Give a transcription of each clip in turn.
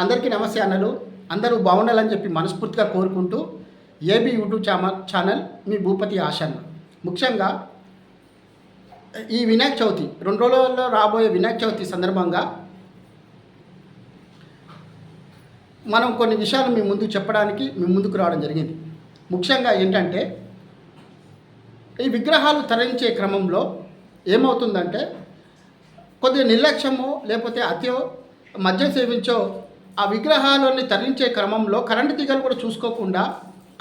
అందరికీ నమస్తే అన్నలు. అందరూ బాగుండాలని చెప్పి మనస్ఫూర్తిగా కోరుకుంటూ ఏబీ యూట్యూబ్ ఛానల్ ఛానల్ మీ భూపతి ఆశన్న. ముఖ్యంగా ఈ వినాయక చవితి రెండు రోజుల్లో రాబోయే వినాయక చవితి సందర్భంగా మనం కొన్ని విషయాలు మీ ముందు చెప్పడానికి మీ ముందుకు రావడం జరిగింది. ముఖ్యంగా ఏంటంటే ఈ విగ్రహాలు తరలించే క్రమంలో ఏమవుతుందంటే కొద్దిగా నిర్లక్ష్యమో లేకపోతే అత్యో మద్యం సేవించో ఆ విగ్రహాలని తరలించే క్రమంలో కరెంటు తీగలు కూడా చూసుకోకుండా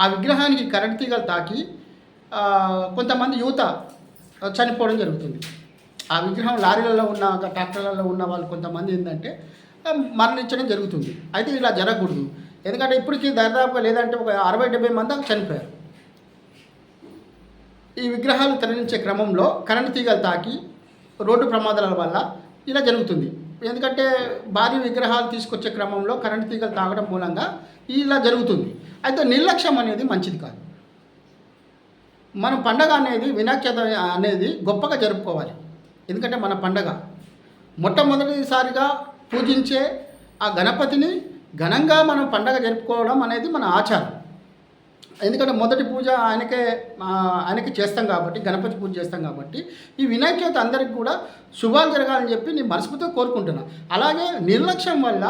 ఆ విగ్రహానికి కరెంటు తీగలు తాకి కొంతమంది యువత చనిపోవడం జరుగుతుంది. ఆ విగ్రహం లారీలలో ఉన్న ట్రాక్టర్లలో ఉన్న వాళ్ళు కొంతమంది ఏంటంటే మరణించడం జరుగుతుంది. అయితే ఇలా జరగకూడదు. ఎందుకంటే ఇప్పటికీ దాదాపుగా లేదంటే ఒక అరవై డెబ్బై మంది దాకా చనిపోయారు. ఈ విగ్రహాలు తరలించే క్రమంలో కరెంటు తీగలు తాకి రోడ్డు ప్రమాదాల వల్ల ఇలా జరుగుతుంది. ఎందుకంటే భారీ విగ్రహాలు తీసుకొచ్చే క్రమంలో కరెంటు తీగలు తాగడం మూలంగా ఇలా జరుగుతుంది. అయితే నిర్లక్ష్యం అనేది మంచిది కాదు. మన పండగ అనేది వినాయక చవితి అనేది గొప్పగా జరుపుకోవాలి. ఎందుకంటే మన పండగ. మొట్టమొదటిసారిగా పూజించే ఆ గణపతిని ఘనంగా మనం పండగ జరుపుకోవడం అనేది మన ఆచారం. ఎందుకంటే మొదటి పూజ ఆయనకే ఆయనకి చేస్తాం కాబట్టి గణపతి పూజ చేస్తాం కాబట్టి ఈ వినాయక చవితి అందరికి కూడా శుభాలు జరగాలని చెప్పి నేను మనస్ఫూర్తిగా కోరుకుంటున్నా. అలాగే నిర్లక్ష్యం వల్ల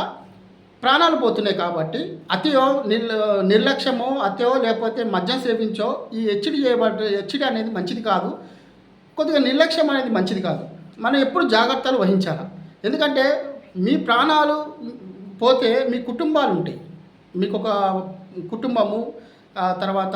ప్రాణాలు పోతున్నాయి కాబట్టి అతియో నిర్ నిర్లక్ష్యమో అతియో లేకపోతే మద్యం సేవించో ఈ హెచ్చడి చేయబడ్డ హెచ్చడి అనేది మంచిది కాదు. కొద్దిగా నిర్లక్ష్యం అనేది మంచిది కాదు. మనం ఎప్పుడు జాగ్రత్తలు వహించాలి? ఎందుకంటే మీ ప్రాణాలు పోతే మీ కుటుంబాలు ఉంటాయి. మీకు ఒక కుటుంబము తర్వాత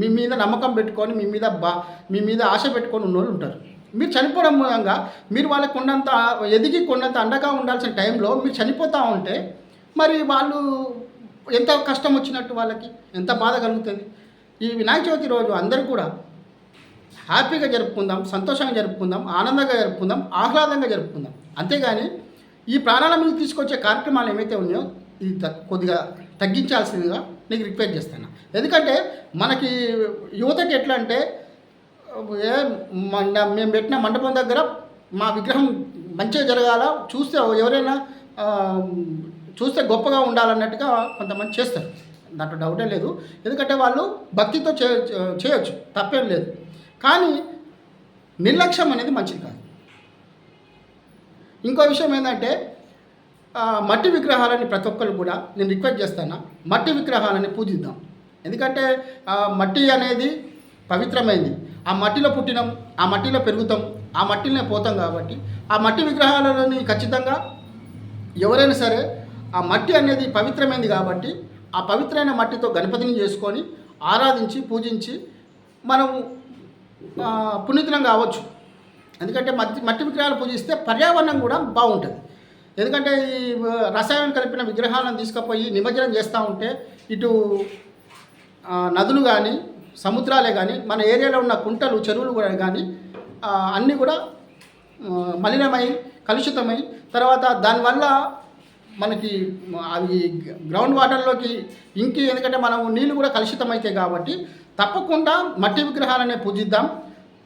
మీ మీద నమ్మకం పెట్టుకొని మీ మీద బా మీ మీద ఆశ పెట్టుకొని ఉన్నోళ్ళు ఉంటారు. మీరు చనిపోవడం మూలంగా మీరు వాళ్ళకి కొండంత ఎదిగి కొండంత అండగా ఉండాల్సిన టైంలో మీరు చనిపోతూ ఉంటే మరి వాళ్ళు ఎంత కష్టం వచ్చినట్టు వాళ్ళకి ఎంత బాధ కలుగుతుంది. ఈ వినాయక చవితి రోజు అందరూ కూడా హ్యాపీగా జరుపుకుందాం సంతోషంగా జరుపుకుందాం ఆనందంగా జరుపుకుందాం ఆహ్లాదంగా జరుపుకుందాం. అంతేగాని ఈ ప్రాణాల మీద తీసుకొచ్చే కార్యక్రమాలు ఏమైతే ఉన్నాయో ఇది కొద్దిగా తగ్గించాల్సిందిగా నీకు రిక్వెస్ట్ చేస్తాను. ఎందుకంటే మనకి యువతకి ఎట్లా అంటే ఏ మండ మేము పెట్టిన మండపం దగ్గర మా విగ్రహం మంచిగా జరగాల చూస్తే ఎవరైనా చూస్తే గొప్పగా ఉండాలన్నట్టుగా కొంతమంది చేస్తారు. దాంట్లో డౌటే లేదు. ఎందుకంటే వాళ్ళు భక్తితో చే చేయొచ్చు. తప్పేం లేదు. కానీ నిర్లక్ష్యం అనేది మంచిది కాదు. ఇంకో విషయం ఏంటంటే మట్టి విగ్రహాలని ప్రతి ఒక్కరు కూడా నేను రిక్వెస్ట్ చేస్తాను మట్టి విగ్రహాలని పూజిద్దాం. ఎందుకంటే మట్టి అనేది పవిత్రమైంది. ఆ మట్టిలో పుట్టినాం ఆ మట్టిలో పెరుగుతాం ఆ మట్టిలోనే పోతాం కాబట్టి ఆ మట్టి విగ్రహాలని ఖచ్చితంగా ఎవరైనా సరే ఆ మట్టి అనేది పవిత్రమైంది కాబట్టి ఆ పవిత్రమైన మట్టితో గణపతిని చేసుకొని ఆరాధించి పూజించి మనం పుణ్యతనం కావచ్చు. ఎందుకంటే మట్టి మట్టి విగ్రహాలు పూజిస్తే పర్యావరణం కూడా బాగుంటుంది. ఎందుకంటే ఈ రసాయనం కలిపిన విగ్రహాలను తీసుకుపోయి నిమజ్జనం చేస్తూ ఉంటే ఇటు నదులు కానీ సముద్రాలే కానీ మన ఏరియాలో ఉన్న కుంటలు చెరువులు కూడా కానీ అన్నీ కూడా మలినమై కలుషితమై తర్వాత దానివల్ల మనకి అవి గ్రౌండ్ వాటర్లోకి ఇంకి ఎందుకంటే మనం నీళ్ళు కూడా కలుషితమైతాయి కాబట్టి తప్పకుండా మట్టి విగ్రహాలనే పూజిద్దాం.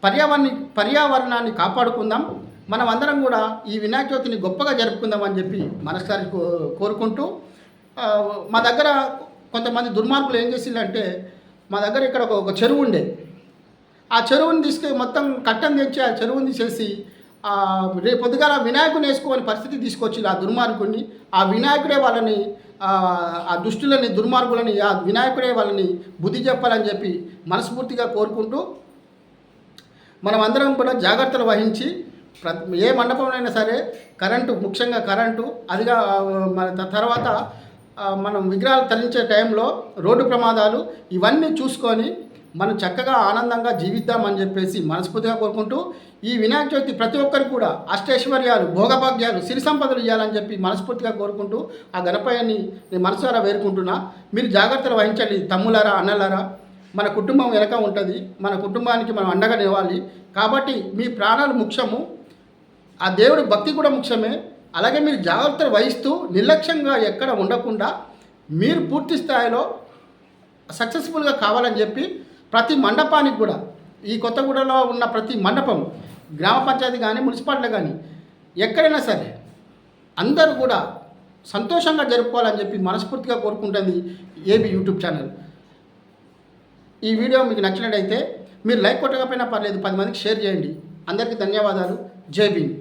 పర్యావరణ పర్యావరణాన్ని కాపాడుకుందాం. మనం అందరం కూడా ఈ వినాయక చవితిని గొప్పగా జరుపుకుందాం అని చెప్పి మనసారి కో- కోరుకుంటూ మా దగ్గర కొంతమంది దుర్మార్గులు ఏం చేసిందంటే మా దగ్గర ఇక్కడ ఒక చెరువు ఉండే. ఆ చెరువుని తీసుకు మొత్తం కట్టం తెచ్చి ఆ చెరువుని తీసేసి రేపు పొద్దుగాల వినాయకుని వేసుకోని పరిస్థితి తీసుకొచ్చి ఆ దుర్మార్గుడిని. ఆ వినాయకుడే వాళ్ళని ఆ, దుష్టులని దుర్మార్గులని ఆ వినాయకుడే వాళ్ళని బుద్ధి చెప్పాలని చెప్పి మనస్ఫూర్తిగా కోరుకుంటూ మనం అందరం కూడా జాగ్రత్తలు వహించి ఏ మండపంలో సరే కరెంటు ముఖ్యంగా కరెంటు అదిగా మన తర్వాత మనం విగ్రహాలు తరలించే టైంలో రోడ్డు ప్రమాదాలు ఇవన్నీ చూసుకొని మనం చక్కగా ఆనందంగా జీవిద్దామని చెప్పేసి మనస్ఫూర్తిగా కోరుకుంటూ ఈ వినాయక చవితి ప్రతి ఒక్కరు కూడా అష్టైశ్వర్యాలు భోగభాగ్యాలు సిరి సంపదలు ఇవ్వాలని చెప్పి మనస్ఫూర్తిగా కోరుకుంటూ ఆ గణపయ్యని నేను మనసారా వేరుకుంటున్నా. మీరు జాగ్రత్తలు వహించండి తమ్ములారా అన్నలారా. మన కుటుంబం వెనక ఉంటుంది. మన కుటుంబానికి మనం అండగా నివ్వాలి కాబట్టి మీ ప్రాణాలు ముఖ్యము. ఆ దేవుడి భక్తి కూడా ముఖ్యమే. అలాగే మీరు జాగ్రత్తలు వహిస్తూ నిర్లక్ష్యంగా ఎక్కడ ఉండకుండా మీరు పూర్తి స్థాయిలో సక్సెస్ఫుల్గా కావాలని చెప్పి ప్రతి మండపానికి కూడా ఈ కొత్తగూడలో ఉన్న ప్రతి మండపం గ్రామ పంచాయతీ కానీ మున్సిపాలిటీ కానీ ఎక్కడైనా సరే అందరూ కూడా సంతోషంగా జరుపుకోవాలని చెప్పి మనస్ఫూర్తిగా కోరుకుంటుంది ఏబీ యూట్యూబ్ ఛానల్. ఈ వీడియో మీకు నచ్చినట్టయితే మీరు లైక్ కొట్టకపోయినా పర్లేదు పది మందికి షేర్ చేయండి. అందరికీ ధన్యవాదాలు. జై భీమ్.